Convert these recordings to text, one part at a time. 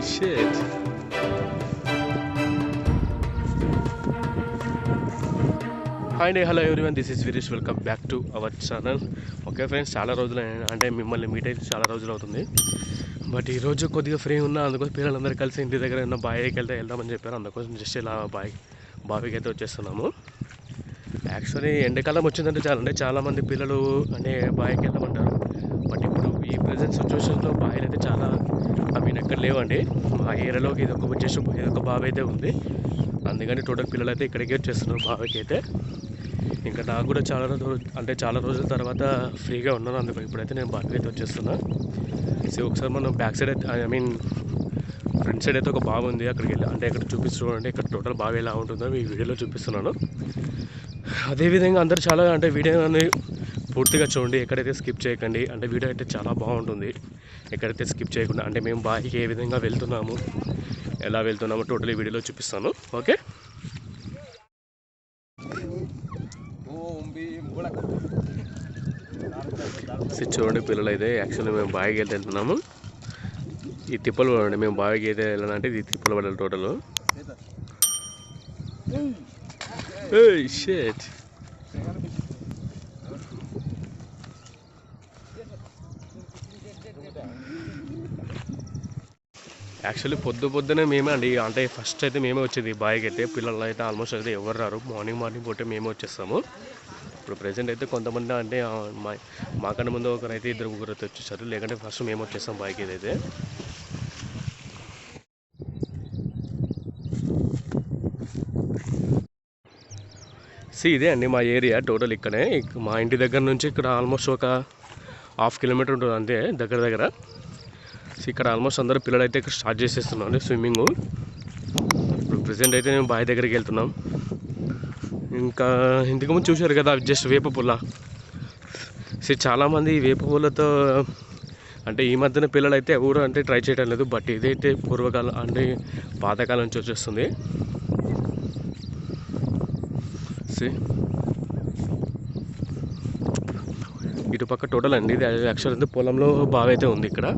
shit. Hi అండి hello everyone this is Virish welcome back to our channel okay friends చాలా రోజులు అంటే మిమ్మల్ని మీట్ అయితే చాలా రోజులు అవుతుంది. బట్ ఈరోజు కొద్దిగా ఫ్రీ ఉన్నా అందుకోసం పిల్లలందరూ కలిసి ఇంటి దగ్గర ఉన్న బావికి వెళ్తే వెళ్దామని చెప్పారు. అందుకోసం జస్ట్ ఇలా బావి బావికి అయితే వచ్చేస్తున్నాము. యాక్చువల్లీ ఎండాకాలం వచ్చిందంటే చాలా అంటే చాలామంది పిల్లలు అంటే బావికి వెళ్దామంటారు. బట్ ఇప్పుడు ఈ ప్రజెంట్ సిచ్యువేషన్లో బావిలు అయితే చాలా ఐ లేవండి. మా ఏరియాలోకి ఇది ఒక వచ్చేసి ఇది ఒక బావి అయితే ఉంది. అందుకని టోటల్ పిల్లలు అయితే ఇక్కడికే వచ్చేస్తున్నారు బావికి అయితే ఇంకా నాకు కూడా చాలా రోజులు అంటే చాలా రోజుల తర్వాత ఫ్రీగా ఉన్నాను అందుకు ఇప్పుడైతే నేను బావికి అయితే వచ్చేస్తున్నా. సో ఒకసారి మనం బ్యాక్ సైడ్ అయితే ఐ మీన్ ఫ్రంట్ సైడ్ అయితే ఒక బావి ఉంది. అక్కడికి వెళ్ళి అంటే ఇక్కడ చూపిస్తున్నాను ఇక్కడ టోటల్ బావి ఎలా ఉంటుందో ఈ వీడియోలో చూపిస్తున్నాను. అదేవిధంగా అందరూ చాలా అంటే వీడియోని పూర్తిగా చూడండి ఎక్కడైతే స్కిప్ చేయకండి అంటే వీడియో అయితే చాలా బాగుంటుంది. ఎక్కడైతే స్కిప్ చేయకుండా అంటే మేము బావికి ఏ విధంగా వెళ్తున్నాము ఎలా వెళ్తున్నామో టోటల్ వీడియోలో చూపిస్తాను. ఓకే చూడండి పిల్లలు అయితే యాక్చువల్లీ మేము బావికి అయితే వెళ్తున్నాము. ఈ తిప్పలు పడండి మేము బావికి అయితే వెళ్ళాలంటే ఇది తిప్పలు పడాలి టోటల్ షేట్ యాక్చువల్లీ పొద్దు పొద్దునే మేమే అండి. అంటే ఫస్ట్ అయితే మేమే వచ్చేది. బాయ్కి అయితే పిల్లలు అయితే ఆల్మోస్ట్ అయితే ఎవరు రారు. మార్నింగ్ మార్నింగ్ పోతే మేమే వచ్చేస్తాము. ఇప్పుడు ప్రజెంట్ అయితే కొంతమంది అంటే మా మాకన్నా ముందు ఒకరైతే ఇద్దరు ముగ్గురు అయితే వచ్చేసారు. లేకంటే ఫస్ట్ మేము వచ్చేస్తాం బాయ్కి అయితే సి ఇదే అండి మా ఏరియా టోటల్ ఇక్కడే. మా ఇంటి దగ్గర నుంచి ఇక్కడ ఆల్మోస్ట్ ఒక హాఫ్ కిలోమీటర్ ఉంటుంది అంతే దగ్గర దగ్గర. సో ఇక్కడ ఆల్మోస్ట్ అందరూ పిల్లలు అయితే ఇక్కడ స్టార్ట్ చేసేస్తున్నారు స్విమ్మింగ్ ఇప్పుడు ప్రజెంట్ అయితే మేము బావి దగ్గరికి వెళ్తున్నాం. ఇంకా ఇంతకుముందు చూశారు కదా జస్ట్ వేప పుల్ల. సో చాలామంది వేప పుల్లతో అంటే ఈ మధ్యన పిల్లలు అయితే ఎవరు అంటే ట్రై చేయడం లేదు బట్ ఇదైతే పూర్వకాలం అంటే పాతకాలం నుంచి వచ్చేస్తుంది. సి ఇటు పక్క టోటల్ అండి. ఇది యాక్చువల్ పొలంలో బావి అయితే ఉంది ఇక్కడ.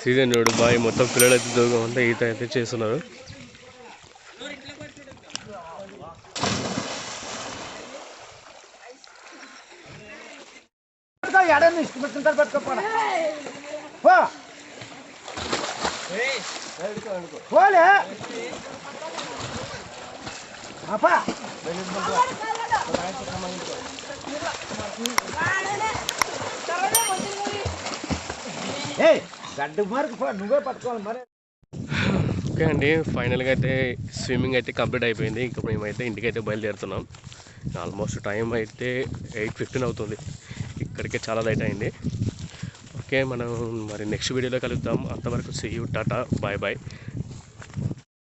సీజన్ చూడు బావి మొత్తం పిల్లలు అయితే దూరం అంతా ఈత అయితే చేస్తున్నారు. ఎడని పెట్టుకోపోరా పోలే. అప్పా ఏ గడ్డ మార్కు నువ్వే పట్టుకోవాలి ఓకే అండి ఫైనల్గా అయితే స్విమ్మింగ్ అయితే కంప్లీట్ అయిపోయింది. ఇంకా మేమైతే ఇంటికి అయితే బయలుదేరుతున్నాం. ఆల్మోస్ట్ టైం అయితే ఎయిట్ ఫిఫ్టీన్ అవుతుంది. ఇక్కడికే చాలా లైట్ అయింది. ఓకే మనం మరి నెక్స్ట్ వీడియోలో కలుద్దాం. అంతవరకు see you tata bye bye